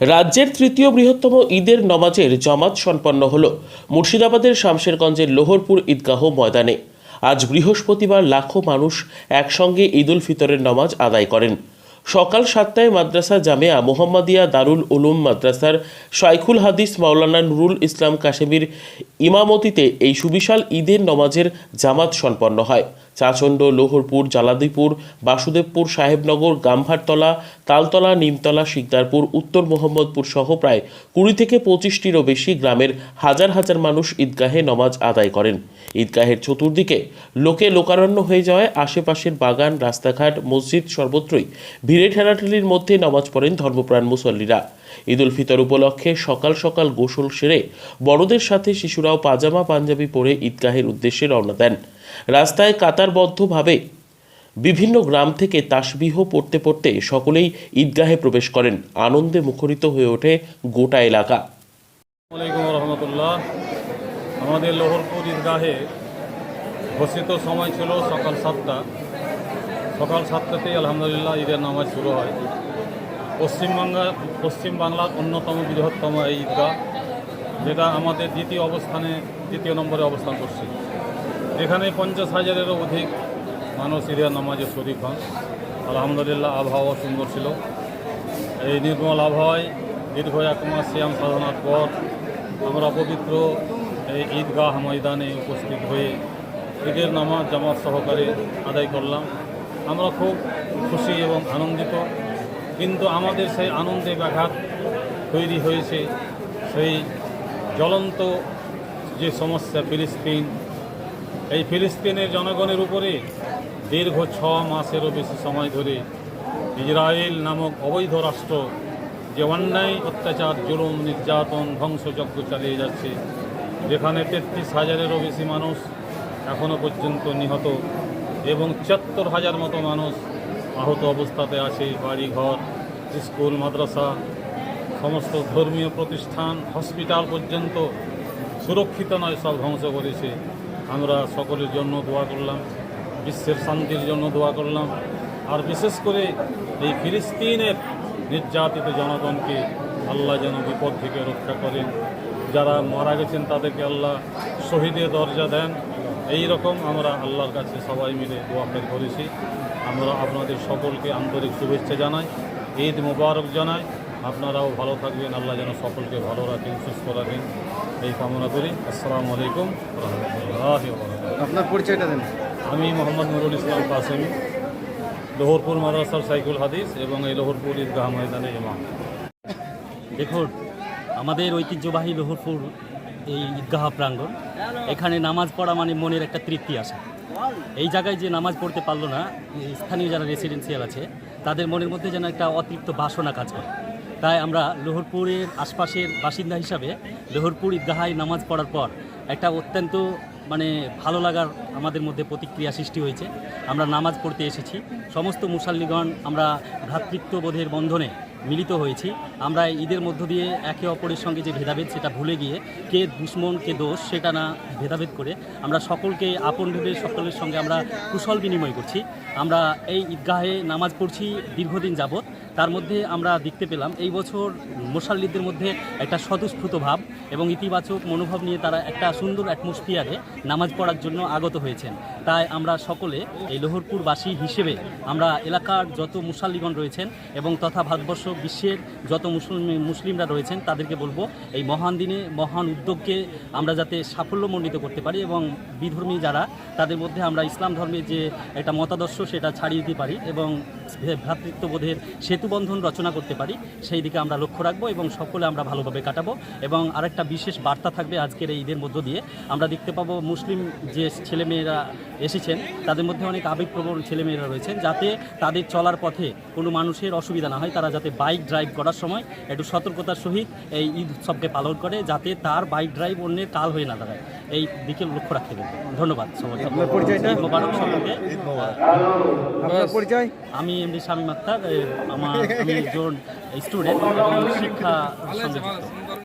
রাজ্যের তৃতীয় বৃহত্তম ঈদের নমাজের জামাত সম্পন্ন হল। মুর্শিদাবাদের শামশেরগঞ্জের লোহরপুর ঈদগাহ ময়দানে। আজ বৃহস্পতিবার লাখো মানুষ একসঙ্গে ঈদুল ফিতরের নমাজ আদায় করেন। সকাল সাতটায় মাদ্রাসা জামেয়া মোহাম্মদিয়া দারুল উলুম মাদ্রাসার শাইখুল হাদিস মাওলানা নুরুল ইসলাম কাশেমির ইমামতিতে এই সুবিশাল ঈদের নমাজের জামাত সম্পন্ন হয়। চাচণ্ড, লোহরপুর জালাদিপুর বাসুদেবপুর, সাহেবনগর, গাম্ভারতলা, তালতলা, নিমতলা, শিকদারপুর, উত্তর মোহাম্মদপুর সহ প্রায় কুড়ি থেকে পঁচিশটিরও বেশি গ্রামের হাজার হাজার মানুষ ঈদগাহে নমাজ আদায় করেন। ঈদগাহের চতুর্দিকে লোকে লোকারণ্য হয়ে যাওয়ায় আশেপাশের বাগান, রাস্তাঘাট, মসজিদ সর্বত্রই ভিড়ে ঠেলাঠেলির মধ্যে নামাজ পড়েন ধর্মপ্রাণ মুসল্লিরা। ঈদুল ফিতর উপলক্ষে সকাল সকাল গোসল সেরে বড়দের সাথে শিশুরাও পাজামা, পাঞ্জাবি পরে ঈদগাহের উদ্দেশ্যে রওনা দেন। রাস্তায় কাতারবদ্ধভাবে বিভিন্ন গ্রাম থেকে তাসবিহ পড়তে পড়তে সকলেই ঈদগাহে প্রবেশ করেন। আনন্দে মুখরিত হয়ে ওঠে গোটা এলাকা। রহমতুল্লাহ। আমাদের লোহরপুর ঈদগাহে ঘোষিত সময় ছিল সকাল সাতটা। সকাল সাতটাতেই আলহামদুলিল্লাহ ঈদের নামাজ শুরু হয়। পশ্চিমবাংলা পশ্চিমবাংলার অন্যতম বৃহত্তম এই ঈদগাহ, যেটা আমাদের দ্বিতীয় অবস্থানে, দ্বিতীয় নম্বরে অবস্থান করছে। এখানে পঞ্চাশ হাজারেরও অধিক মানুষ ঈদের নামাজে শরিক হন। আলহামদুলিল্লাহ আবহাওয়া সুন্দর ছিল। এই নির্মল আবহাওয়ায় দীর্ঘ এক মাস শ্যাম সাধনার পর আমরা পবিত্র এই ঈদগাহ ময়দানে উপস্থিত হয়ে ঈদের নামাজ জামাত সহকারে আদায় করলাম। আমরা খুব খুশি এবং আনন্দিত। কিন্তু আমাদের সেই আনন্দে ব্যাঘাত তৈরি হয়েছে। সেই জ্বলন্ত যে সমস্যা ফিলিস্তিন, এই ফিলিস্তিনের জনগণের উপরে দীর্ঘ ছ মাসেরও বেশি সময় ধরে ইসরায়েল নামক অবৈধ রাষ্ট্র যে অন্যায়, অত্যাচার, জুলুম, নির্যাতন, ধ্বংসযজ্ঞ চালিয়ে যাচ্ছে, যেখানে তেত্রিশ হাজারেরও বেশি মানুষ এখনও পর্যন্ত নিহত এবং ছিয়াত্তর হাজার মতো মানুষ আহত অবস্থাতে আছে বাড়িঘর, স্কুল, মাদ্রাসা, সমস্ত ধর্মীয় প্রতিষ্ঠান, হসপিটাল পর্যন্ত। সুরক্ষিত নয়, সব ধ্বংস করেছে। আমরা সকলের জন্য দোয়া করলাম, বিশ্বের শান্তির জন্য দোয়া করলাম। আর বিশেষ করে এই ফিলিস্তিনের নির্যাতিত জনগণকে আল্লাহ যেন বিপদ থেকে রক্ষা করেন। যারা মারা গেছেন, তাদেরকে আল্লাহ শহীদের দরজা দেন। এই রকম আমরা আল্লাহর কাছে সবাই মিলে দোয়া করেছি। আমরা আপনাদের সকলকে আন্তরিক শুভেচ্ছা জানাই। ঈদ মোবারক জানাই। আপনারাও ভালো থাকবেন। আল্লাহ যেন সকলকে ভালো রাখেন সুস্থ রাখেন। এই কামনা করি। আসসালামু আলাইকুম রহমতুল্লাহ আপনার পরিচয়টা দেন। আমি মোহাম্মদ নুরুল ইসলাম কাসেমি লোহরপুর মাদ্রাসার সাইকুল হাদিস এবং এই লোহরপুর ঈদগাহ ময়দানে ইমাম। দেখুন আমাদের ঐতিহ্যবাহী লোহরপুর এই ঈদগাহ প্রাঙ্গণ এখানে নামাজ পড়া মানে মনের একটা তৃপ্তি আসে। এই জায়গায় যে নামাজ পড়তে পারল না স্থানীয় যারা রেসিডেন্সিয়াল আছে, তাদের মনের মধ্যে যেন একটা অতিরিক্ত বাসনা কাজ করে। তাই আমরা লোহরপুরের আশপাশের বাসিন্দা হিসাবে লোহরপুর ঈদগাহায় নামাজ পড়ার পর একটা অত্যন্ত মানে ভালো লাগার আমাদের মধ্যে প্রতিক্রিয়া সৃষ্টি হয়েছে। আমরা নামাজ পড়তে এসেছি। সমস্ত মুসাল্লিগণ আমরা ভ্রাতৃত্ববোধের বন্ধনে মিলিত হয়েছি। আমরা ঈদের মধ্য দিয়ে একে অপরের সঙ্গে যে ভেদাভেদ সেটা ভুলে গিয়ে কে দুশ্মন, কে দোষ সেটা না ভেদাভেদ করে আমরা সকলকে আপন ভেবে সকলের সঙ্গে আমরা কুশল বিনিময় করছি। আমরা এই ঈদগাহে নামাজ পড়ছি দীর্ঘদিন যাবৎ। তার মধ্যে আমরা দেখতে পেলাম এই বছর মুসাল্লিদের মধ্যে একটা স্বতঃস্ফূত ভাব এবং ইতিবাচক মনোভাব নিয়ে তারা একটা সুন্দর অ্যাটমসফিয়ারে নামাজ পড়ার জন্য আগত হয়েছেন। তাই আমরা সকলে এই লোহরপুরবাসী হিসেবে আমরা এলাকার যত মুসাল্লিগণ রয়েছেন এবং তথা ভারতবর্ষ বিশ্বের যত মুসলিম, মুসলিমরা রয়েছেন তাদেরকে বলব, এই মহান দিনে মহান উদ্যোগকে আমরা যাতে সাফল্যমণ্ডিত করতে পারি এবং বিধর্মী যারা, তাদের মধ্যে আমরা ইসলাম ধর্মের যে একটা মতাদর্শ সেটা ছাড়িয়ে দিতে পারি এবং ভ্রাতৃত্ববোধের সেতুবন্ধন রচনা করতে পারি সেই দিকে আমরা লক্ষ্য রাখব এবং সকলে আমরা ভালোভাবে কাটাবো। এবং আরেকটা বিশেষ বার্তা থাকবে আজকের এই ঈদের মধ্য দিয়ে। আমরা দেখতে পাবো মুসলিম যে ছেলেমেয়েরা এসেছেন তাদের মধ্যে অনেক আবেগপ্রবণ ছেলেমেয়েরা রয়েছেন যাতে তাদের চলার পথে কোনো মানুষের অসুবিধা না হয়। তারা যাতে বাইক ড্রাইভ করার সময় একটু সতর্কতার সহিত এই ঈদ উৎসবকে পালন করে যাতে তার বাইক ড্রাইভ অন্যের কাল হয়ে না দাঁড়ায়। এই দিকে লক্ষ্য রাখতে হবে। ধন্যবাদ পরিচয়? আমি এমডি স্বামী এ, আমার আমি একজন স্টুডেন্ট শিক্ষা